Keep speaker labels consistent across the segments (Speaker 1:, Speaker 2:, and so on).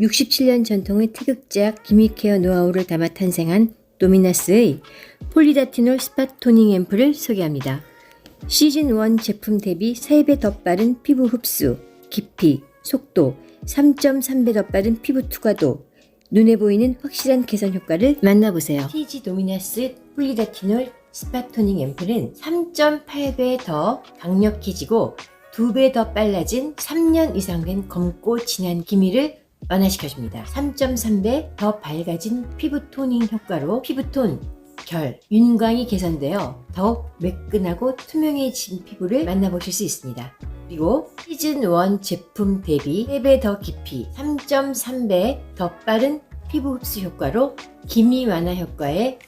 Speaker 1: 67년 전통의 태극제약 기미케어 노하우를 담아 탄생한 도미나스의 폴리다티놀 스팟 토닝 앰플을 소개합니다. 시즌 1 제품 대비 3배 더 빠른 피부 흡수, 깊이, 속도, 3.3배 더 빠른 피부 투과도, 눈에 보이는 확실한 개선 효과를 만나보세요. TG 도미나스 폴리다티놀 스팟 토닝 앰플은 3.8배 더 강력해지고 2배 더 빨라진 3년 이상 된 검고 진한 기미를 완화시켜줍니다. 3.3배 더 밝아진 피부 토닝 효과로 피부톤, 결, 윤광이 개선되어 더욱 매끈하고 투명해진 피부를 만나보실 수 있습니다. 그리고 시즌 1 제품 대비 3배 더 깊이, 3.3배 더 빠른 피부 흡수 효과로 기미 완화 효과에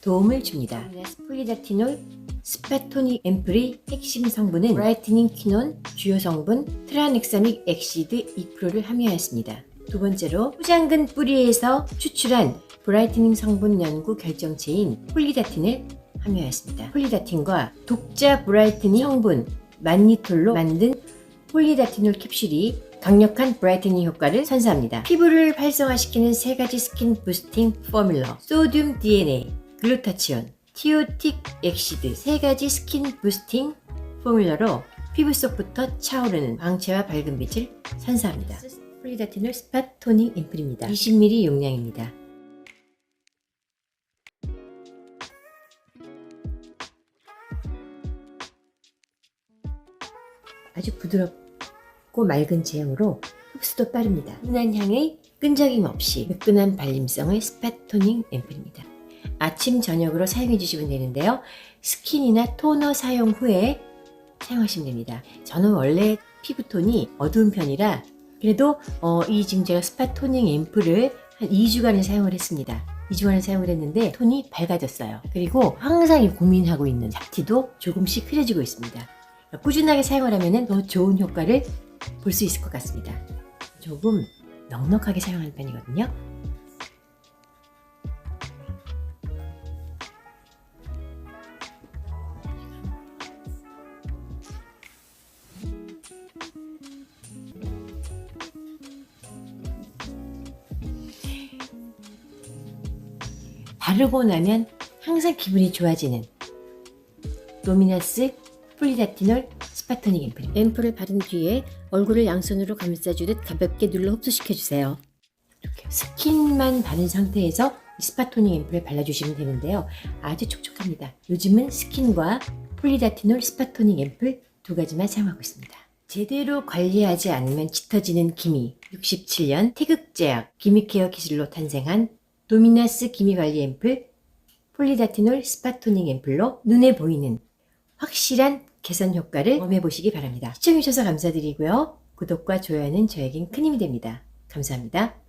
Speaker 1: 도움을 줍니다. 폴리다티놀 스파토닉 앰플의 핵심 성분은 브라이트닝 퀴논, 주요 성분 트라넥사믹 엑시드 2%를 함유하였습니다. 두 번째로 포장근 뿌리에서 추출한 브라이트닝 성분 연구 결정체인 폴리다틴을 함유하였습니다. 폴리다틴과 독자 브라이트닝 성분 만니톨로 만든 폴리다티놀 캡슐이 강력한 브라이트닝 효과를 선사합니다. 피부를 활성화시키는 세 가지 스킨 부스팅 포뮬러, 소듐 DNA, 글루타치온, 티오틱 엑시드 세 가지 스킨 부스팅 포뮬러로 피부 속부터 차오르는 광채와 밝은 빛을 선사합니다. 폴리다티놀 스팟 토닝 앰플입니다. 20ml 용량입니다. 아주 부드럽고 맑은 제형으로 흡수도 빠릅니다. 은한 향의 끈적임 없이 매끈한 발림성의 스팟 토닝 앰플입니다. 아침 저녁으로 사용해 주시면 되는데요. 스킨이나 토너 사용 후에 사용하시면 됩니다. 저는 원래 피부톤이 어두운 편이라 그래도 어, 이 지금 제가 스팟 토닝 앰플을 한 2주간을 사용을 했습니다. 2주간을 사용을 했는데 톤이 밝아졌어요. 그리고 항상 이 고민하고 있는 잡티도 조금씩 흐려지고 있습니다. 꾸준하게 사용을 하면 더 좋은 효과를 볼 수 있을 것 같습니다. 조금 넉넉하게 사용하는 편이거든요. 바르고 나면 항상 기분이 좋아지는 도미나스 폴리다티놀 스파토닉 앰플. 앰플을 바른 뒤에 얼굴을 양손으로 감싸주듯 가볍게 눌러 흡수시켜주세요. 이렇게 스킨만 바른 상태에서 이 스파토닉 앰플을 발라주시면 되는데요. 아주 촉촉합니다. 요즘은 스킨과 폴리다티놀 스파토닉 앰플 두 가지만 사용하고 있습니다. 제대로 관리하지 않으면 짙어지는 기미 67년 태극제약 기미케어 기술로 탄생한 도미나스 기미관리 앰플 폴리다티놀 스파토닉 앰플로 눈에 보이는 확실한 개선 효과를 경험해 보시기 바랍니다. 시청해주셔서 감사드리고요. 구독과 좋아요는 저에겐 큰 힘이 됩니다. 감사합니다.